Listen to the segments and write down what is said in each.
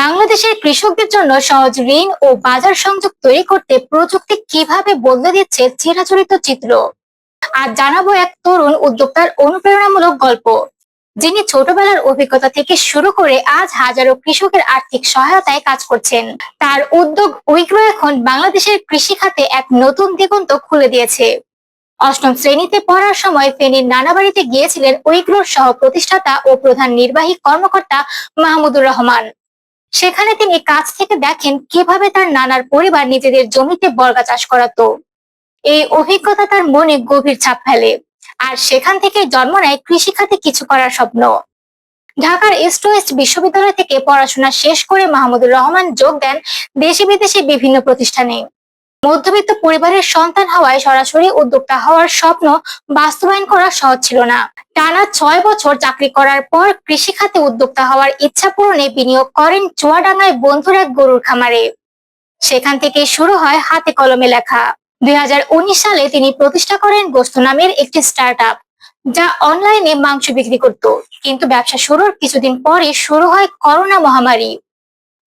বাংলাদেশের কৃষকদের জন্য সহজ ঋণ ও বাজার সংযোগ তৈরি করতে প্রযুক্তি কীভাবে বদলে দিচ্ছে চিরাচরিত চিত্র? আর জানাব এক তরুণ উদ্যোক্তার অনুপ্রেরণামূলক গল্প, যিনি ছোটবেলার অভিজ্ঞতা থেকে শুরু করে আজ হাজারো কৃষকের আর্থিক সহায়তায় কাজ করছেন। তার উদ্যোগ উইগ্রো এখন বাংলাদেশের কৃষি খাতে এক নতুন দিগন্ত খুলে দিয়েছে। অষ্টম শ্রেণীতে পড়ার সময় ফেনীর নানাবাড়িতে গিয়েছিলেন উইগ্রোর সহ প্রতিষ্ঠাতা ও প্রধান নির্বাহী কর্মকর্তা মাহমুদুর রহমান। সেখানে তিনি কাছ থেকে দেখেন কীভাবে তার নানার পরিবার নিজেদের জমিতে বর্গা চাষ করাতো। এই অভিজ্ঞতা তার মনে গভীর ছাপ ফেলে, আর সেখান থেকে জন্ম নেয় কৃষিখাতে কিছু করার স্বপ্ন। ঢাকার ইস্ট ওয়েস্ট বিশ্ববিদ্যালয় থেকে পড়াশোনা শেষ করে মাহমুদুর রহমান যোগ দেন দেশে বিদেশে বিভিন্ন প্রতিষ্ঠানে। মধ্যবিত্ত পরিবারের সন্তান হওয়ায় সরাসরি উদ্যোক্তা হওয়ার স্বপ্ন বাস্তবায়ন করা সহজ ছিল না। টানা ছয় বছর চাকরি করার পর কৃষি খাতে উদ্যোক্তা হওয়ার ইচ্ছা পূরণে বিনিয়োগ করেন চুয়াডাঙ্গায় বন্ধুর এক গরুর খামারে। সেখান থেকে শুরু হয় হাতে কলমে লেখা। দুই হাজার উনিশ সালে তিনি প্রতিষ্ঠা করেন গোস্ত নামের একটি স্টার্ট যা অনলাইনে মাংস বিক্রি করত। কিন্তু ব্যবসা শুরুর কিছুদিন পরে শুরু হয় করোনা মহামারী।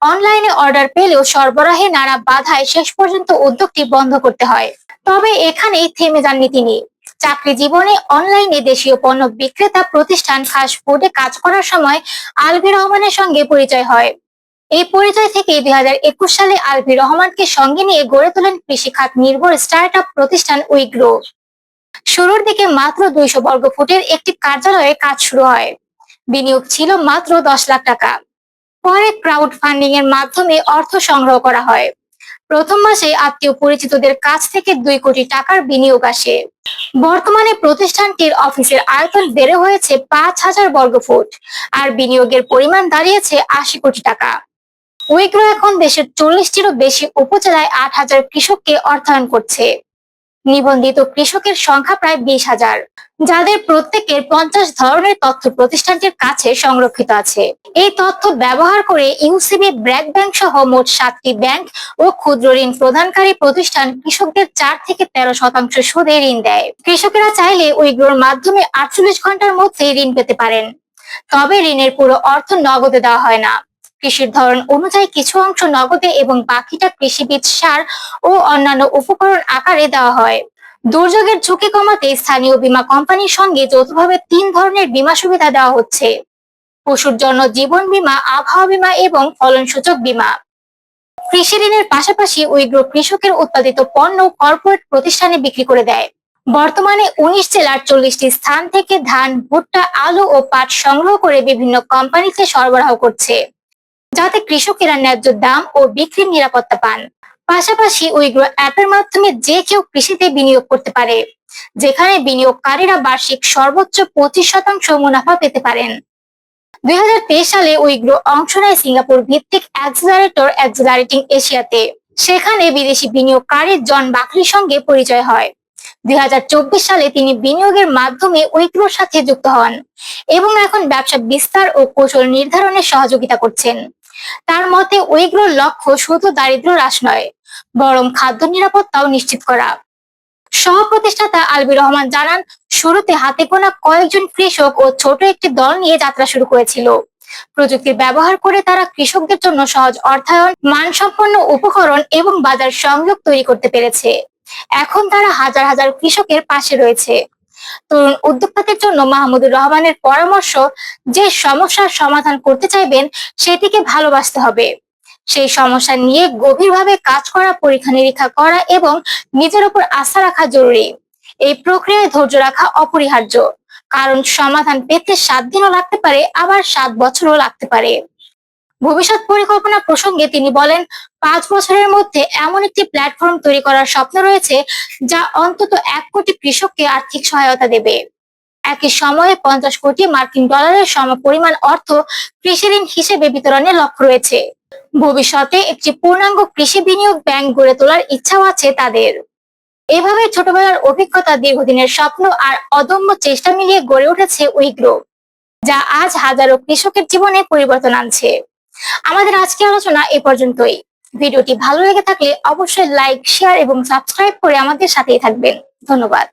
অনলাইনে অর্ডার পেলেও সরবরাহে নানা বাধায় শেষ পর্যন্ত উদ্যোগটি বন্ধ করতে হয়। তবে এখানেই থেমে যাননি তিনি। চাকরি জীবনে অনলাইনে দেশীয় পণ্য বিক্রেতা প্রতিষ্ঠান খাস ফুডে কাজ করার সময় আলভি রহমানের সঙ্গে পরিচয় হয়। এই পরিচয় থেকে দুই হাজার একুশ সালে আলভি রহমানকে সঙ্গে নিয়ে গড়ে তোলেন কৃষিখাত নির্ভর স্টার্ট আপ প্রতিষ্ঠান উইগ্রো। শুরুর দিকে মাত্র দুইশো বর্গ ফুটের একটি কার্যালয়ে কাজ শুরু হয়। বিনিয়োগ ছিল মাত্র দশ লাখ টাকা। পরে ক্রাউড ফান্ডিং এর মাধ্যমে অর্থ সংগ্রহ করা হয়। প্রথম মাসে আত্মীয় পরিচিতদের কাছ থেকে দুই কোটি টাকার বিনিয়োগ আসে। বর্তমানে প্রতিষ্ঠানটির অফিসের আয়তন বেড়ে হয়েছে পাঁচ হাজার বর্গফুট, আর বিনিয়োগের পরিমাণ দাঁড়িয়েছে আশি কোটি টাকা। উইগ্রো এখন দেশের চল্লিশটিরও বেশি উপজেলায় আট হাজার কৃষককে অর্থায়ন করছে। নিবন্ধিত কৃষকের সংখ্যা প্রায় বিশ হাজার, যাদের প্রত্যেকের পঞ্চাশ ধরনের তথ্য প্রতিষ্ঠানটির কাছে সংরক্ষিত আছে। এই তথ্য ব্যবহার করে ইউসিবি ব্র্যাক ব্যাংক সহ মোট সাতটি ব্যাংক ও ক্ষুদ্র ঋণ প্রদানকারী প্রতিষ্ঠান কৃষকদের চার থেকে তেরো শতাংশ সুদে ঋণ দেয়। কৃষকেরা চাইলে উইগ্রোর মাধ্যমে আটচল্লিশ ঘণ্টার মধ্যে ঋণ পেতে পারেন। তবে ঋণের পুরো অর্থ নগদে দেওয়া হয় না। কৃষির ধরন অনুযায়ী কিছু অংশ নগদে এবং বাকিটা কৃষিবীজ, সার ও অন্যান্য উপকরণ আকারে দেওয়া হয়। দুর্যোগের ঝুঁকি কমাতে স্থানীয় বীমা কোম্পানির সঙ্গে যৌথভাবে তিন ধরনের বীমা সুবিধা দেওয়া হচ্ছে। পশুর জন্য জীবন বীমা, আবহাওয়া বীমা এবং ফলন সূচক বীমা। কৃষি ঋণের পাশাপাশি উইগ্র কৃষকের উৎপাদিত পণ্য কর্পোরেট প্রতিষ্ঠানে বিক্রি করে দেয়। বর্তমানে উনিশ জেলার চল্লিশটি স্থান থেকে ধান, ভুট্টা, আলু ও পাট সংগ্রহ করে বিভিন্ন কোম্পানিতে সরবরাহ করছে। যাতে কৃষকেরা ন্যায্য দাম ও বিক্রির নিরাপত্তা পান। পাশাপাশি উইগ্রো অ্যাপের মাধ্যমে যে কেউ কৃষিতে বিনিয়োগ করতে পারে, যেখানে বিনিয়োগকারীরা বার্ষিক সর্বোচ্চ পঁচিশ শতাংশ মুনাফা পেতে পারেন। দুই সালে উইগ্রো অংশ নেয় সিঙ্গাপুর ভিত্তিক অ্যাক্সিলারেটর অ্যাক্সিলারেটিং এশিয়াতে। সেখানে বিদেশি বিনিয়োগকারী জন বাকলির সঙ্গে পরিচয় হয়। দুই হাজার চব্বিশ সালে তিনি বিনিয়োগের মাধ্যমে উইগ্রোর সাথে যুক্ত হন এবং এখন ব্যবসা বিস্তার ও কৌশল নির্ধারণে সহযোগিতা করছেন। তার মতে ওইগুলোর লক্ষ্য শুধু দারিদ্র হ্রাস নয়, বরং খাদ্য নিরাপত্তাও নিশ্চিত করা। সহ প্রতিষ্ঠাতা আলবি রহমান জানান, শুরুতে হাতে গোনা কয়েকজন কৃষক ও ছোট একটি দল নিয়ে যাত্রা শুরু করেছিল। প্রযুক্তির ব্যবহার করে তারা কৃষকদের জন্য সহজ অর্থায়ন, মানসম্পন্ন উপকরণ এবং বাজার সংযোগ তৈরি করতে পেরেছে। এখন তারা হাজার হাজার কৃষকের পাশে রয়েছে। তরুণ উদ্যোক্তাদের জন্য মাহমুদুর রহমানের পরামর্শ, যে সমস্যার সমাধান করতে চাইবেন, সেটিকে ভালোবাসতে হবে। সেই সমস্যা নিয়ে গভীরভাবে কাজ করা, পরীক্ষা নিরীক্ষা করা এবং নিজের উপর আস্থা রাখা জরুরি। এই প্রক্রিয়ায় ধৈর্য রাখা অপরিহার্য। কারণ সমাধান পেতে সাত দিনও লাগতে পারে, আবার সাত বছরও লাগতে পারে। ভবিষ্যৎ পরিকল্পনা প্রসঙ্গে তিনি বলেন, পাঁচ বছরের মধ্যে এমন একটি প্ল্যাটফর্ম তৈরি করার স্বপ্ন রয়েছে যা অন্তত এক কোটি কৃষককে আর্থিক সহায়তা দেবে। একই সময়ে পঞ্চাশ কোটি মার্কিন ডলারের সম পরিমাণ অর্থ কৃষি ঋণ হিসেবে বিতরণের লক্ষ্য রয়েছে। ভবিষ্যতে একটি পূর্ণাঙ্গ কৃষি বিনিয়োগ ব্যাংক গড়ে তোলার ইচ্ছাও আছে তাদের। এভাবে ছোটবেলার অভিজ্ঞতা, দীর্ঘদিনের স্বপ্ন আর অদম্য চেষ্টা মিলিয়ে গড়ে উঠেছে উইগ্রো, যা আজ হাজারো কৃষকের জীবনে পরিবর্তন আনছে। আমাদের আজকে আলোচনা এ পর্যন্তই। ভিডিওটি ভালো লেগে থাকলে অবশ্যই লাইক শেয়ার এবং সাবস্ক্রাইব করে আমাদের সাথেই থাকবেন। ধন্যবাদ।